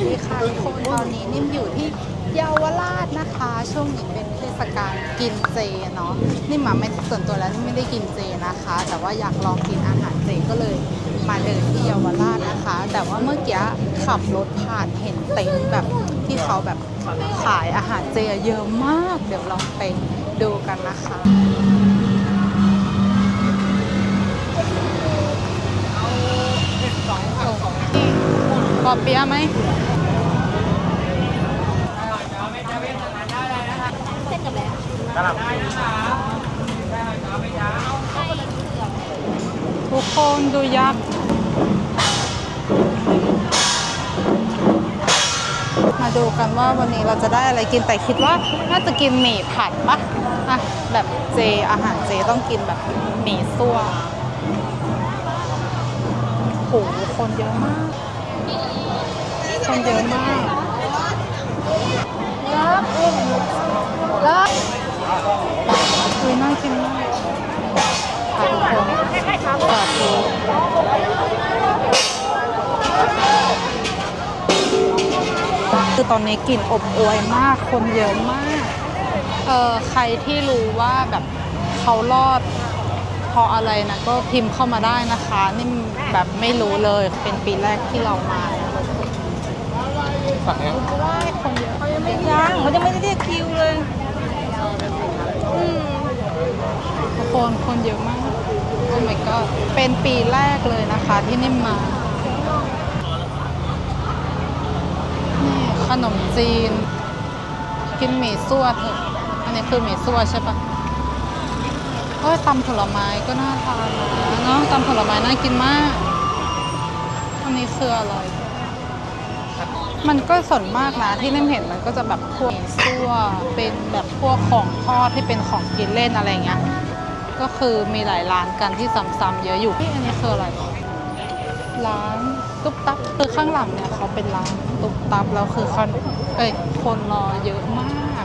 ดีค่ะทุกคนตอนนี้นิ่มอยู่ที่เยาวราชนะคะ ช่วงนี้เป็นเทศกาลกินเจเนาะนิ่มมาไม่ส่วนตัวแล้วนิ่มไม่ได้กินเจนะคะ แต่ว่าอยากลองกินอาหารเจก็เลยมาเดินที่เยาวราชนะคะ แต่ว่าเมื่อกี้ขับรถผ่านเห็นเต็นท์แบบที่เขาแบบขายอาหารเจเยอะมาก เดี๋ยวลองไปดูกันนะคะปอเปียไหม เส้นกับแล้ว ทุกคนดูยักษ์ มาดูกันว่าวันนี้เราจะได้อะไรกินแต่คิดว่าน่าจะกินหมี่ผัดปะอะแบบเจอาหารเจต้องกินแบบหมี่ซั่วโหคนเยอะมาก คนเยอะมากเลิ กเลิกอุ้ยน่ากินมากค่ะทุกคนสาธุคือตอนนี้กลิ่นอบอวยมาก คนเยอะมาก เออใครที่รู้ว่าแบบเขารอดเพราะอะไรนะก็พิมพ์เข้ามาได้นะคะ นี่แบบไม่รู้เลยเป็นปีแรกที่เรามาฝั่งเนี้ยคนเยอะเขายังไม่ยังเขาจะไม่ได้เรียกคิวเลยทุก คนคนเยอะมาก โอ้ my god เป็นปีแรกเลยนะคะที่นิ่มมา นี่ขนมจีน กินหมี่ซั่วเถอะ อันนี้คือหมี่ซั่วใช่ปะเอ้ยตำผลไม้ก็น่าทานนะเนาะตำผลไม้น่ากินมาก อันนี้คืออะไร มันก็ส่วนมากนะที่นิ่มเห็นมันก็จะแบบพวกซั่วเป็นแบบพวกของทอดที่เป็นของกินเล่นอะไรเงี้ยก็คือมีหลายร้านกันที่ซ้ำๆเยอะอยู่นี่อันนี้คืออะไร ร้านตุ๊บตับคือข้างหลังเนี่ยเขาเป็นร้านตุ๊บตับแล้วคือคนเอ้ยคนรอเยอะมาก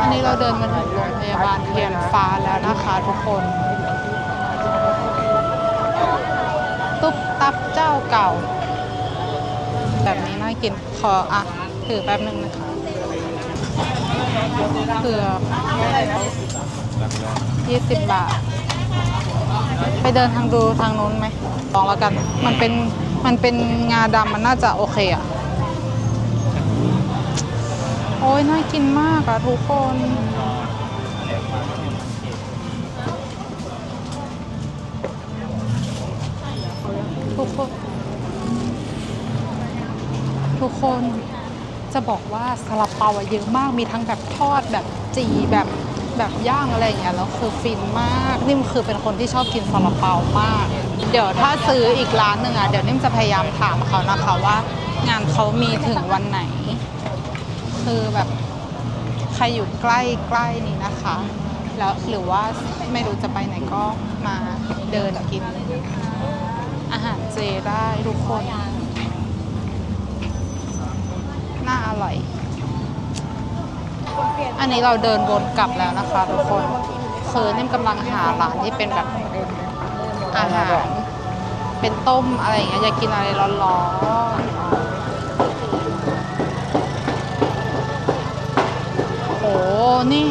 อันนี้เราเดินมาถึงโรงพยาบาลเทียนฟ้าแล้วนะคะทุกคน ตุ๊บตับเจ้าเก่า แบบนี้น่ากินขออะถือแป๊บนึงนะคะเผือกยี่สิบบาท ไปเดินทางดูทางนู้นไหมลองแล้วกัน มันเป็นมันเป็นงาดำมันน่าจะโอเคอะโอ้ยน่ากินมากอะทุกคน คนจะบอกว่าซาลาเปาอะเยอะมากมีทั้งแบบทอดแบบจีแบบแบบย่างอะไรอย่างเงี้ยแล้วคือฟินมากนิ่มคือเป็นคนที่ชอบกินซาลาเปามาก เดี๋ยวถ้าซื้ออีกร้านหนึ่งอะเดี๋ยวนิ่มจะพยายามถามเขานะคะว่า งานเขามีถึงวันไหน คือแบบใครอยู่ใกล้ใกล้นี้นะคะ แล้วหรือว่าไม่รู้จะไปไหนก็มาเดินกิน อาหารเจได้ทุกคนาอร่อย อั นนี้เราเดินวนกลับแล้วนะคะทุกคนคือนิ่มกำลังหาร้านที่เป็นแบบอาหารเป็นต้มอะไรอย่างเงี้ยอยากกินอะไรร้อนๆโอ้นี่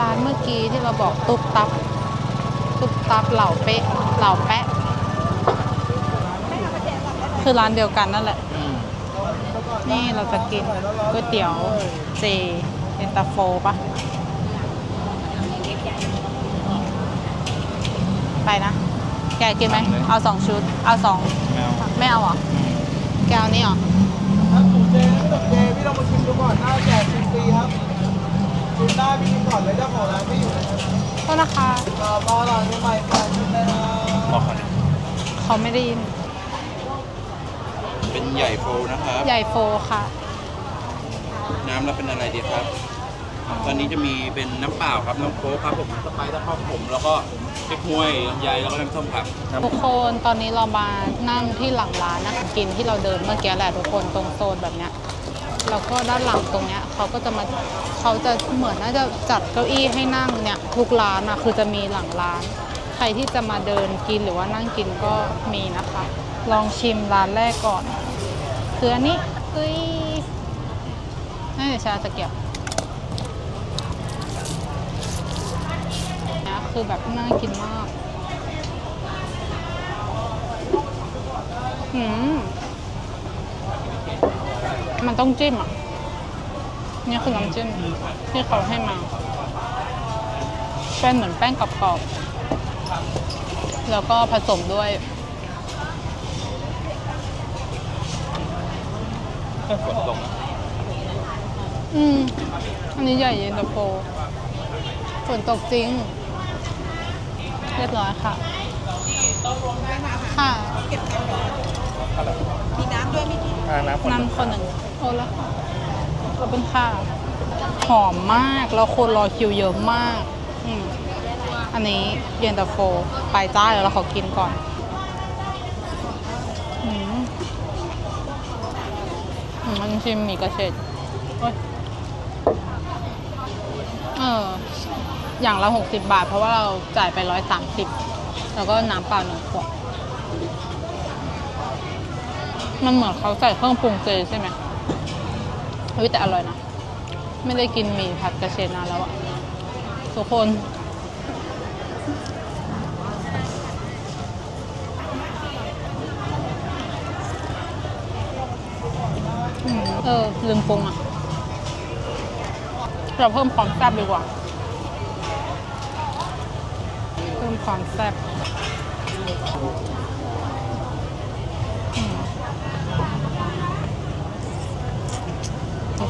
ร้านเมื่อกี้ที่เราบอกตุ๊บตับ ตุ๊บตับเหล่าเป๊ะเหล่าแปะ คือร้านเดียวกันนั่นแหละ นี่เราจะกินก๋วยเตี๋ยวเจเย็น ตาโฟปะไปนะ แกกินไหมเอาสองชุด เอาสองแมวไม่เอาเหรอ แกเอานี่เหรอ ครับหมูเจน้ำตกเจพี่ลองมาชิมดูก่อนหน้าแจกฟรีครับชิมได้พี่ชิมก่อนเลยเจ้าของร้านพี่อยู่นะครับโทษนะคะ รอรอหลังใหม่ๆค่ะชิมได้นะบอกเขาดิเขาไม่ได้ยิน เป็นใหญ่โฟนะครับ ใหญ่โฟค่ะ น้ำแล้วเป็นอะไรดีครับ ตอนนี้จะมีเป็นน้ำเปล่าครับน้ำโค้กครับผมสไปซ์แล้วก็ผม แล้วก็เล็กฮวยลำไยแล้วก็น้ำส้มครับทุกคนตอนนี้เรามานั่งที่หลังร้านนะคะกินที่เราเดินเมื่อกี้แหละทุกคนตรงโซนแบบเนี้ยแล้วก็ด้านหลังตรงเนี้ยเขาก็จะมาเขาจะเหมือนน่าจะจัดเก้าอี้ให้นั่งเนี่ยทุกร้านอะคือจะมีหลังร้าน ใครที่จะมาเดินกินหรือว่านั่งกินก็มีนะคะ ลองชิมร้านแรกก่อนคืออันนี้เอ้ยนี่เดี๋ยวชาจะเก็บนะ คือแบบน่ากินมากอืมมันต้องจิ้มอะ นี่คือน้ำจิ้มที่เขาให้มา เป็นเหมือนแป้งกรอบๆ แล้วก็ผสมด้วยฝนตกนะอืม อันนี้ใหญ่เย็นตาโฟฝนตกจริง เรียบร้อยค่ะค่ะมีน้ำด้วยไหมพี่อ่าน้ำฝนน้ำคนหนึ่งโอ้แล้วขอบคุณค่ะหอมมากแล้วคนรอคิวเยอะมากอืมอันนี้เย็นตาโฟไปจ้าเดี๋ยวเราขอกินก่อนอืมอืมอันนี้ชิมหมี่กระเฉดโอ๊ยเออ อย่างละหกสิบบาท เพราะว่าเราจ่ายไปร้อยสามสิบแล้วก็น้ำเปล่าหนึ่งขวด มันเหมือนเขาใส่เครื่องปรุงเจใช่ไหมเฮ้ยแต่อร่อยนะ ไม่ได้กินหมี่ผัดกระเฉดนานแล้วอะทุกคนอเออ ลืมปรุงอะเราเพิ่มความแซ่บดีกว่า เพิ่ม ความแซ่บ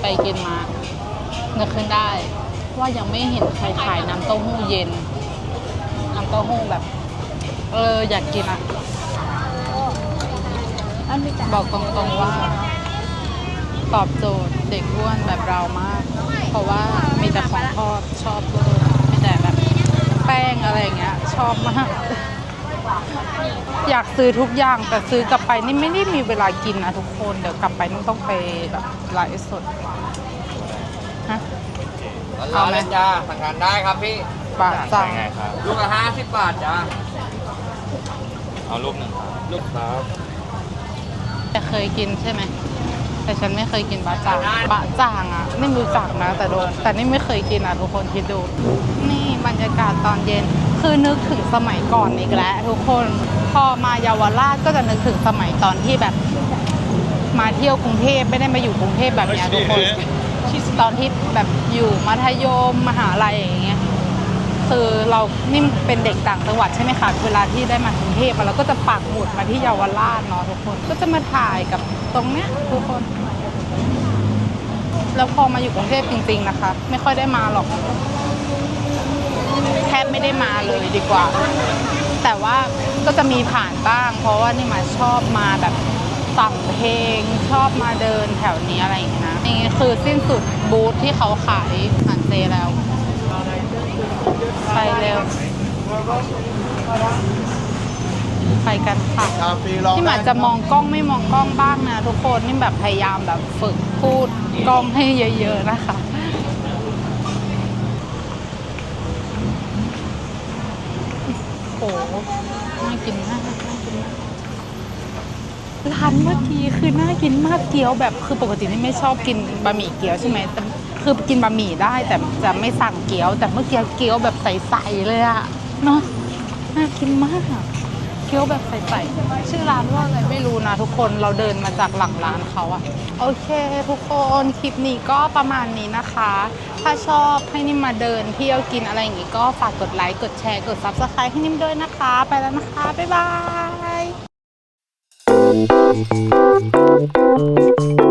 ไปกินมานึกขึ้นได้ ว่ายังไม่เห็นใครขายน้ำเต้าหู้เย็น น้ำเต้าหู้แบบ เออ อยากกินอะอันนี้จ้ะบอกตรงๆว่า ตอบโจทย์เด็กอ้วนแบบเรามาก เพราะว่ามีแต่ของทอดชอบเลย ป้งอะไรอย่างเงี้ย ชอบมาก อยากซื้อทุกอย่างแต่ซื้อกลับไปนี่ไม่ได้มีเวลากินนะทุกคน เดี๋ยวกลับไปนี่ต้องไปแบบไลฟ์สดฮะ ร้อนๆเลยจ้าสั่งงานได้ครับพี่ บาทจังไงครับ ลูกละห้าสิบบาทจ้าเอารูปหนึ่งครับรูปครับแต่เคยกินใช่ไหม แต่ฉันไม่เคยกินบะจ่างบะจ่างอะ นี่รู้จักนะ แต่โดนแต่นี่ไม่เคยกินอะ ทุกคนคิดดู นี่ บรรยากาศตอนเย็น คือนึกถึงสมัยก่อนอีกแล้วทุกคนพอมาเยาวราชก็จะนึกถึงสมัยตอนที่แบบ มาเที่ยวกรุงเทพไม่ได้มาอยู่กรุงเทพแบบเนี้ยทุกคนตอนที่แบบอยู่มัธยมมหาลัยอย่างเงี้ยคือเรานี่เป็นเด็กต่างจังหวัดใช่ไหมคะเวลาที่ได้มากรุงเทพอะเราก็จะปักหมุดมาที่เยาวราชเนาะทุกคน ก็จะมาถ่ายกับตรงเนี้ยทุกคน แล้วพอมาอยู่กรุงเทพจริง ๆนะคะ ไม่ค่อยได้มาหรอกแทบ ไม่ได้มาเลยดีกว่า แต่ว่าก็จะมีผ่านบ้าง เพราะว่านี่มาชอบมาแบบฟังเพลงชอบมาเดินแถวนี้อะไรอย่างเงี้ยนะนี่คือสิ้นสุดบูธที่เขาขายอาหารเจแล้ว ไปเร็ว ไปกันค่ะชาฟรีลองที่หมายจะมองกล้องไม่มองกล้องบ้างนะทุกคนนี่แบบพยายามแบบฝึกพูดกล้องให้เยอะ ๆ นะคะ โอ้โหน่ากินมากน่ากินมากร้านเมื่อกี้คือน่ากินมากเกี๊ยวแบบคือปกตินี่ไม่ชอบกินบะหมี่เกี๊ยวใช่ไหมแต่คือกินบะหมี่ได้แต่จะไม่สั่งเกี๊ยว แต่เมื่อกี้เกี๊ยวแบบใสๆเลยอะเนาะน่ากินมาก เกี๊ยวแบบใสๆชื่อร้านว่าอะไรไม่รู้นะทุกคนเราเดินมาจากหลังร้านเขาอะโอเค ทุกคนคลิปนี้ก็ประมาณนี้นะคะ ถ้าชอบให้นิ่มมาเดินเที่ยวกินอะไรอย่างงี้ก็ฝากกดไลค์กดแชร์กด subscribe ให้นิ่มด้วยนะคะ ไปแล้วนะคะ บ๊ายบาย